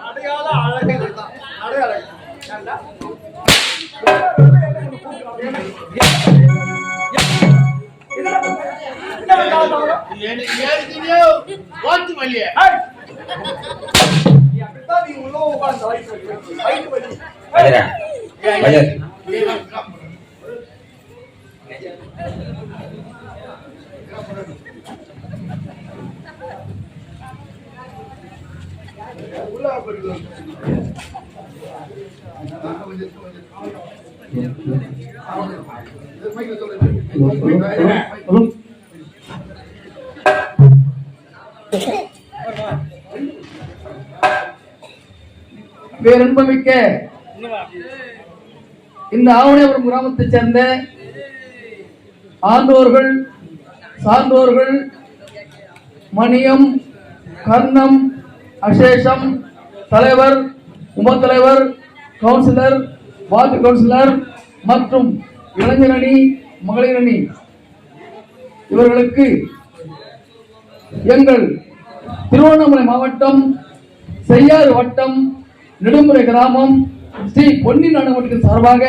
அடையாள அழகு இதுதான். நடை அழகு. ஏன்டா? என்ன வேண்டாம் தவறு? எனக்கு ஏற்கனவே ஓட்டு வழிய ஏய்! நீ அப்படித்தான் நீ உள்ள உட்கார்ந்து வயிற்று வலி. வயிற்று வலி. பஜரா பஜர் உள்ள போயிட்டு பேரன்பமிக்க இந்த ஆவணியபுரம் கிராமத்தைச் சேர்ந்த ஆண்டோர்கள் சார்ந்தோர்கள் மணியம் கர்ணம் அசேஷம் தலைவர் உபத்தலைவர் கவுன்சிலர் வார்டு கவுன்சிலர் மற்றும் இளைஞரணி மகளிரணி இவர்களுக்கு எங்கள் திருவண்ணாமலை மாவட்டம் செய்யாறு வட்டம் நெடுமுறை கிராமம் ஸ்ரீ பொன்னி நாடகத்தின் சார்பாக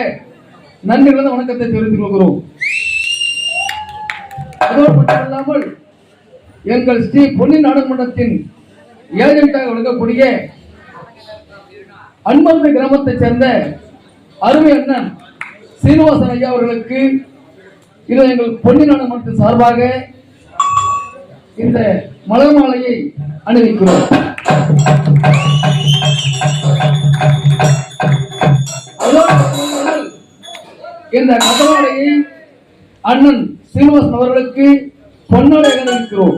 நன்றி கலந்த வணக்கத்தை தெரிவித்துக் கொள்கிறோம். அதோடு மட்டுமல்லாமல் எங்கள் ஸ்ரீ பொன்னி நாடகமன்றத்தின் ஏஜென்ட்டாக விளங்கக்கூடிய அன்பந்த கிராமத்தைச் சேர்ந்த அருமை அண்ணன் சீனிவாசன் ஐயா அவர்களுக்கு இது எங்கள் பொன்னி மட்டும் சார்பாக இந்த மலர் மாலையை அணிவிக்கிறோம். இந்த கதவாடையை அண்ணன் சீனிவாசன் அவர்களுக்கு பொன்னாடை அணிவிக்கிறோம்.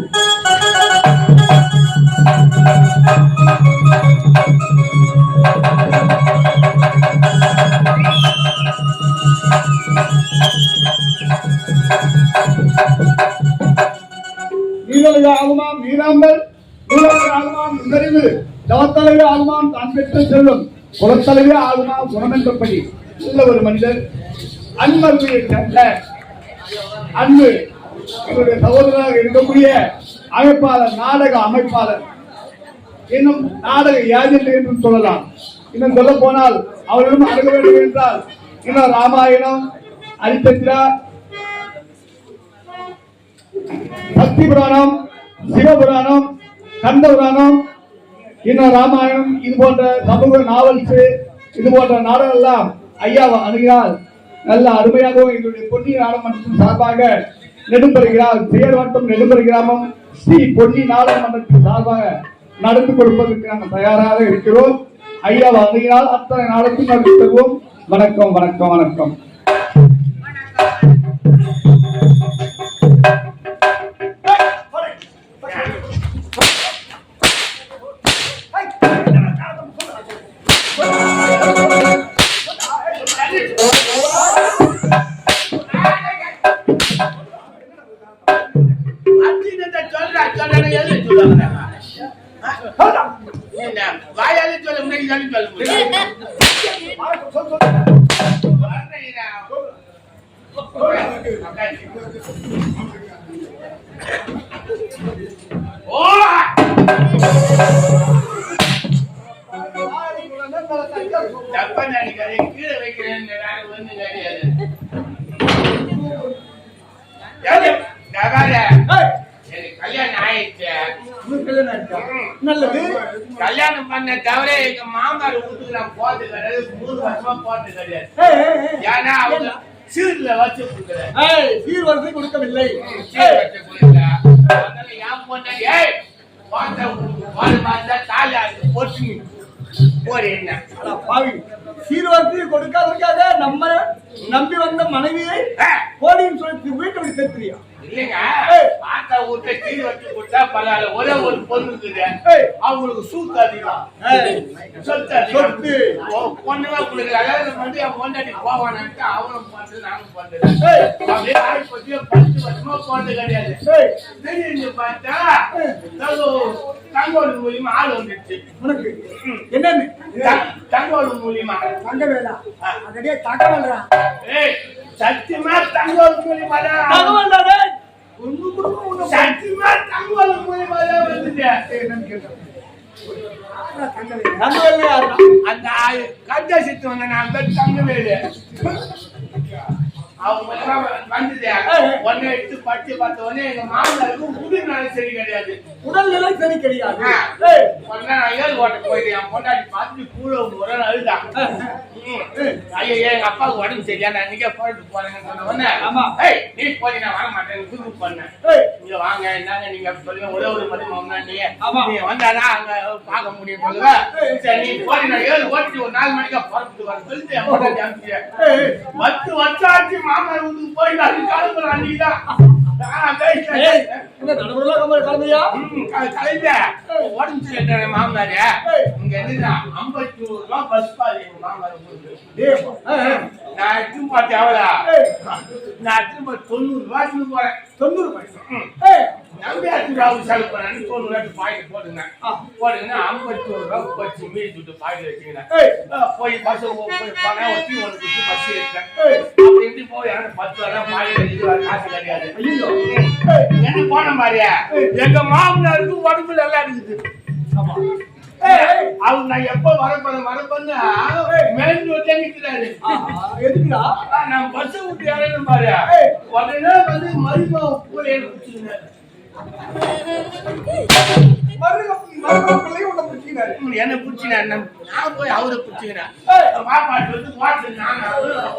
ஆகுமாம் நீராம்பல் நூலக ஆகுமாம் நுண்ணறிவு ஆகுமாம் தான் பெற்ற செல்வம் ஆகுமாம் குணமென்றபடி உள்ள ஒரு மனிதர் அன்பர்மையை அன்பு என்னுடைய சகோதரராக இருக்கக்கூடிய அமைப்பாளர் நாடக அமைப்பாளர். இன்னும் நாடக ஏஜென்ட் என்றும் சொல்லலாம். இன்னும் சொல்ல போனால் அவரிடம் அணுக வேண்டும் என்றால் இன்னும் ராமாயணம் அரிச்சந்திரா சக்தி புராணம் சிவபுராணம் கந்த புராணம் இன்னும் ராமாயணம் இது போன்ற சமூக நாவல்ஸ் இது போன்ற நாடகம் எல்லாம் ஐயா அணுகிறார் நல்ல அருமையாகவும் எங்களுடைய பொன்னி நாடகமன்றத்தின் சார்பாக நெடும்பெறுகிறார் செயல் வட்டம் நெடும்பெறு கிராமம் ஸ்ரீ பொன்னி நாடகமன்றத்தின் சார்பாக நடந்து கொடுப்பதற்கு நாங்கள் தயாராக இருக்கிறோம். ஐயா அணுகினால் அத்தனை நாளுக்கும் நடத்தி தருவோம் வணக்கம் வணக்கம் வணக்கம். நல்லது கல்யாணம் பண்ண தவிர எங்க மாமார் வீட்டுக்கு நான் போறது கிடையாது மூணு வருஷமா போறது கிடையாது. ஏன்னா அவங்க சீர்ல வச்சு கொடுக்குறேன். ஏய், கொடுக்கவில்லை. சீர் கொடுக்கல. அதனால என் பொண்ணு ஏய் வாங்க வாழ மாதிரி தாலி போட்டு. போற என்ன? அட பாவி. சீர்வரிசை கொடுக்காததுக்காக நம்ம நம்பி வந்த மனைவியை கோடின்னு சொல்லி வீட்டை விட்டு தெரியா இல்லைங்க. ஆத்தா வீட்டை சீர் வச்சு கொடுத்தா பரவாயில்ல. ஒரே ஒரு பொண்ணு இருக்குது. ஏய். அவங்களுக்கு சூத்து அதிகம். சொத்து. சொத்து. வந்து பொண்டாட்டி போவானான்ட்டு அவனும் நானும். அப்படியே பத்து வருஷமா போனது கிடையாது. திடீர்னு பார்த்தா தங்கோடு மூலியமா ஆள் வந்துருச்சு உனக்கு என்னன்னு? தங்கோடு மூலியமா. தங்க வேலா அதடியே தகவல்றா ஏய் சத்தியமா தகவல்டா உங்க குடும்பம் உன்னை சத்தியமா தங்கவேலு மூலியமாவே வந்துட்டு. என்னன்னு கேட்டேன். தங்கவேலு யாருடா? அந்த கஞ்சா சித்து வந்த நான் தங்கவேலு. உடல்நல சரி கிடையாது. எங்க அப்பாவுக்கு உடம்பு சரியா நான் இன்னைக்கே போயிட்டு போறேன்னு சொன்ன உடனே ஆமா. ஏய் நீ போய் நான் வர மாட்டேன் குரூப் பண்ணேன் இங்க வாங்க என்னங்க நீங்க அப்படி சொல்லுங்க ஒரே ஒரு மணி மாமனா நீ வந்தாதான் அங்க பார்க்க முடியும் சரி நீ போய் நான் ஏழு ஓட்டி ஒரு நாலு மணிக்கா புறப்பட்டு வர சொல்லிட்டு. பத்து வருஷம் ஆச்சு மாமனார் வீட்டுக்கு போய் அது கிளம்புற அன்னைக்குதான் என்ன மாமனாரு. இங்க என்னன்னா, 51 ரூபா பஸ் பாரு மாமனார். நான் எவ்வளோ? ஏய், நான் எடுத்துன்னு போய் 90 ரூபா எடுத்துன்னு போறேன். தொண்ணூறு. ஏய், நம்பி ரூபா செலவு பண்ணேன்னு 90 ரூபா எடுத்து பாக்கெட் போட்டுங்க. போட்டுங்கன்னா 51 ரூபா போச்சு, பாக்கெட்ல வச்சுக்கினேன். ஏய், ஆ, போய் பஸ் போய் போனேன், ஒரு டீ ஒன்று குடிச்சு பஸ் ஏறிட்டேன். ஏய். அப்படி இப்படி போய் எனக்கு பத்து ரூபா காசு கிடையாது. ஐயோ. என்ன போன பாரியா எங்க மாமனாருக்கு உடம்பு நல்லா இருக்குது ஆமா. அவர் நான் எப்ப வரப்போற வரப்போன்னு மெயின் ரோட்ல நிக்கிறாரு எதுக்குடா நான் பஸ் விட்டு இறங்கணும் பாரு. உடனே வந்து மருமக கூட குடிச்சுங்க என்ன பிடிச்சினா நான் போய் அவரை பிடிச்சிக்கிறேன் ஏய். மாப்பாட்டு வந்து வாட்டு நான்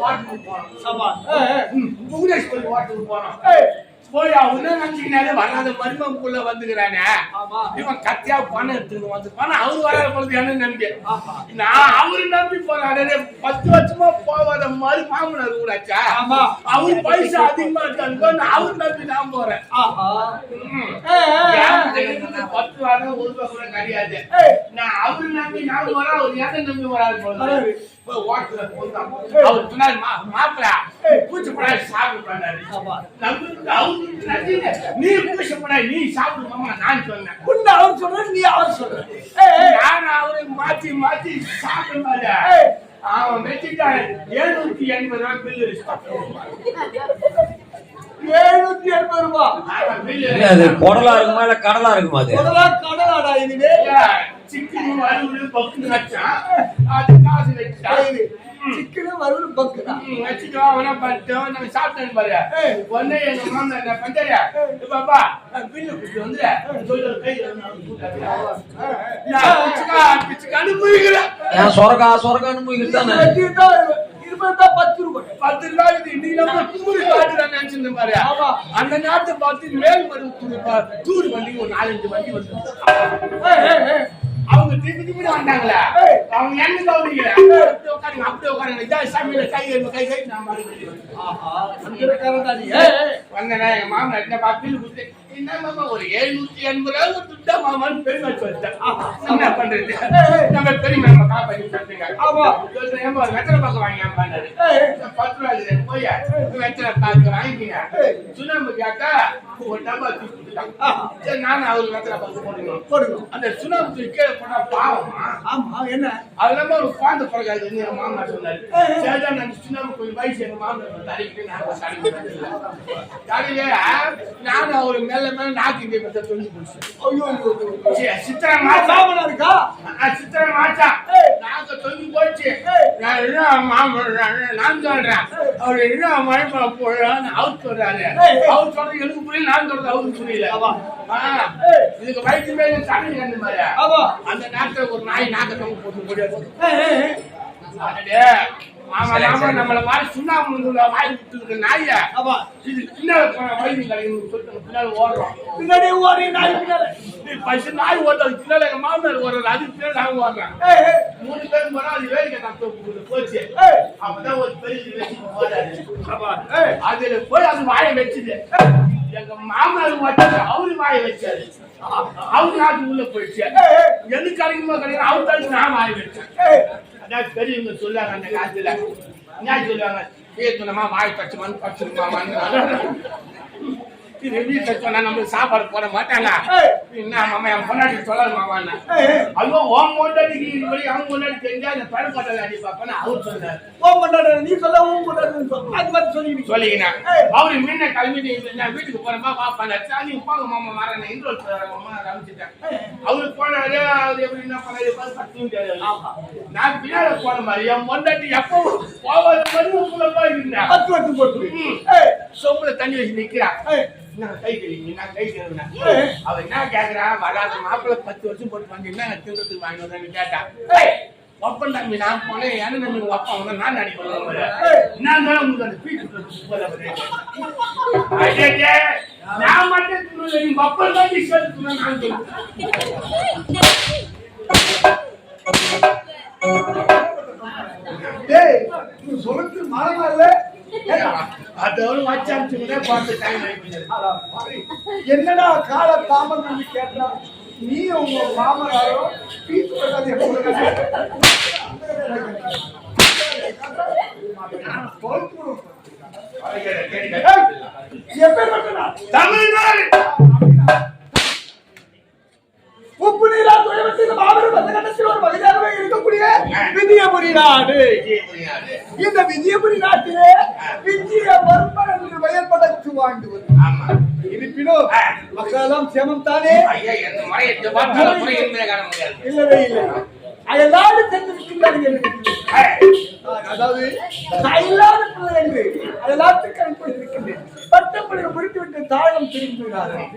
வாட்டுக்கு போனோம். ம், புவனேஸ்வரி வாட்டுக்கு போனோம் போய் அவனே நினைச்சுக்கினாரு வராத மருமகுள்ள வந்துக்கிறானே. ஆமா. இவன் கத்தியா பணம் எடுத்துன்னு வந்து பணம் அவரு வராத பொழுது என்ன நம்பி. நான் அவரு நம்பி போறாரு பத்து வருஷமா போவாத மாதிரி மாமனார் ஆமா. அவரு பைசா அதிகமா இருக்காங்க நான் அவரு நம்பி நான் போறேன். பத்து வாரம் ஒரு ரூபாய் கூட கிடையாது. நான் அவரு நம்பி நான் வரேன் அவர் எதை நம்பி வராது போல அவர் சொன்னாரு மா மாப்பிள பூச்சி படாது சாப்பிடு பண்ணாரு ஆமா. நம்பி அவருக்கு நம்பினு, நீ பூச்சி நீ சாப்பிடு மாமா நான் சொன்னேன் உன்னை அவர் சொல்றாரு நீ அவர் சொல்ற. நான் அவரை மாத்தி மாத்தி சாப்பிடுவாரு ஏய். அவன் வச்சுட்டான் எழுநூத்தி எண்பது ரூபாய் பில்லு எழுநூத்தி எண்பது ரூபாய் அது குடலா இருக்குமா இல்ல கடலா இருக்குமா அது முதலா கடலாடா இதுவே சிக்கன் வறுவல் பக்குன்னு வச்சான் அது காசு வச்சான் இது சிக்கன் வறுவல் பக்குதா ம், வச்சுட்டு அவனா சாப்பிட்டோன்னு பாரு. எங்க என்ன? "ஏய் பாப்பா, நான் பில்லு கொடுத்துட்டு வந்துடுறேன்." சொல்லி பிச்சுக்கா, பிச்சுக்கான்னு தானே இருபதா பத்து ரூபாய் பத்து ரூபாய் இது, இன்னைக்கு குமுறி காட்டுறான்னு நினைச்சிருந்தேன் பாரு. அந்த நேரத்தை பார்த்து மேல் மருவு தூரு பா- தூர் வண்டி ஒரு நாலஞ்சு வண்டி வந்து ஏய், ஏய், ஏய். அவங்க திருப்பி திருப்பி வந்தாங்களே. அவங்க என்ன அப்படியே உட்காருங்க அப்படியே உட்காருங்க. இதா சாமியில கை கை கை நான் வெளியே வந்தேன். எங்க மாமனார் என்ன பாப்பில் கொடுத்து என்ன மாமா ஒரு எழுநூத்தி எண்பது ரூபா துட்டா மாமான்னு பெருமை என்ன பண்றது? நம்ம பெரியமா நம்ம காப்பாத்தி சொல்றீங்க ஆமா. சொல்றேன் ஏம்பா வெத்தலை பாக்க பத்து போய் வெத்தலை பாக்கு. சுண்ணாம்பு கேட்டா ஒரு டப்பா. சரி நானும் அவருக்கு வெத்தலை பாக்கு போடணும் போடுங்க அந்த சுண்ணாம்பு தூக்கி கீழே போட்டா பாவமா? ஆமா என்ன? அது இல்லாம ஒரு குழந்தை பிறகாது எங்க மாமா சொன்னாரு. சரிதான் நான் சுண்ணாம்பு கொஞ்சம் வயசு எங்க மாமனார் தடைக்கிட்டு நான் தடையில நானும் அவரு மேல மேல நாக்கு இங்கே பத்த சொல்லி போச்சு. ஐயோ சித்திரை இருக்கா? நான் சித்திரை. நாக்கு போச்சு. என்ன நான் சொல்றேன். அவர் என்ன மழை போடுறான்னு அவர் சொல்றாரு. அவர் சொல்றது எனக்கு புரியல நான் சொல்றது அவருக்கு புரியல. இதுக்கு வயிற்று மேல தண்ணி கண்டு மாதிரி அந்த நேரத்துல ஒரு நாய் நாக்க தொங்க போட்டு முடியாது நம்மள மாதிரி சுண்ணாம்பு வாய் விட்டு நாய? ஆமா. இது பின்னால போன வைத்தியம் கிடைக்குன்னு சொல்லிட்டு நம்ம பின்னால ஓடுறோம். பின்னாடி ஓடி நாய் பின்னாடி. நீ பசு நாய் ஓடுறது பின்னால எங்க மாமனார் ஓடுறது ஓடுறேன் ஏய், ஏய், மூணு பேர் போனா அது வேடிக்கை நான் போச்சு. அப்பதான் ஒரு பெரிய. அதுல போய் அது வாயை வச்சுது. எங்க மாமனார் ஓட்டாரு அவரு வாயை வச்சாரு. அவரு நாட்டு உள்ள போயிடுச்சு. எனக்கு கிடைக்குமோ கிடைக்கும் அவர் நான் வாயை வச்சேன். அதான் பெரியவங்க சொல்லுவாங்க அந்த காலத்துல. என்ன சொல்லுவாங்க? ஏத்துனமா வாய் பச்சைமான்னு பச்சிருமாமான்னு இது வீட்டுல சொன்னா நம்மளுக்கு சாப்பாடு போட மாட்டாங்க. என்ன மாமா என் பொண்டாட்டி சொல்லாது மாமான்னு அதுவோ உன் பொண்டாட்டிக்கு இது அவன் பொண்டாட்டி தெரிஞ்சா அந்த பழக்கோட்டை அடி பார்ப்பேன்னு அவர் சொன்னார் உன் பொண்டாட்டி, நீ சொல்ல உன் சொல்லு. அது மாதிரி சொல்லு. சொல்லிக்கினேன். அவரு முன்ன கிளம்பிட்டு நான் வீட்டுக்கு போறப்பா பாப்பா நீ போங்க மாமா வரேன். இன்ட்ரோல் மாமா ஆரம்பிச்சுட்டேன் அவரு போனாரு அவரு எப்படி என்ன பண்ணாரு பத்து. நான் பின்னால போன மாதிரி என் பொண்டாட்டி எப்போ போவாது மருமக்குள்ளதான் இருந்தேன் பத்து வருஷம் போட்டு. சொம்புல தண்ணி வச்சு நிக்கிறா. நான் கை கழுவி நான் கை கழுவினேன். ஏய். அவ என்ன கேக்குறா வராத. மாப்பிள்ளை பத்து வருஷம் போட்டு வந்து என்ன தின்றதுக்கு வாங்கி வந்தேன்னு கேட்டா ஏய், ஒப்பன் தம்பி நான் போனேன். நம்பி உங்க அப்பா வந்து நான் பண்ணுவேன் நான் தான் உங்களுக்கு அந்த பீட்டு நான் மட்டும் தின்னு நீ ஒப்பன் தம்பி சேர்த்து நான் சொல்லுவேன் டேய், நீ சொல்றது மாறமா இல்ல? அதோட வச்சாச்சுங்களே பார்த்து டைம். என்னடா கால தாமதம் கேட்டா நீ உங்க மாமனாரோ பண்ணாது எப்பேற்பட்டனா தமிழ்நாடு! உப்பு நீரா மாபெரும் பந்தகண்டத்தில் ஒரு வகையாகவே இருக்கக்கூடிய விஜயபுரி நாடு. இந்த விஜயபுரி நாட்டிலே விஜயவர்மன் என்று பெயர் படைத்து வாழ்ந்தவர் ஆமா. இருப்பினும் மக்களெல்லாம் சேமம் தானே இல்லவே இல்லை. அயலாடு சென்றிருக்கின்றார்கள் அதாவது பிள்ளை என்று அயலாத்துக்கு அனுப்பியிருக்கின்றேன். பட்டப்படியை முடித்துவிட்டு தாழம் திரும்புகிறார்கள்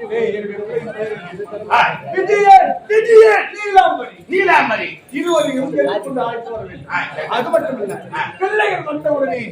விஜயன். வெற்றியே நீலாம்பரி. நீலாம்பரி. இருவரையும் அது மட்டும் இல்ல. பிள்ளைகள் வந்தவுடனே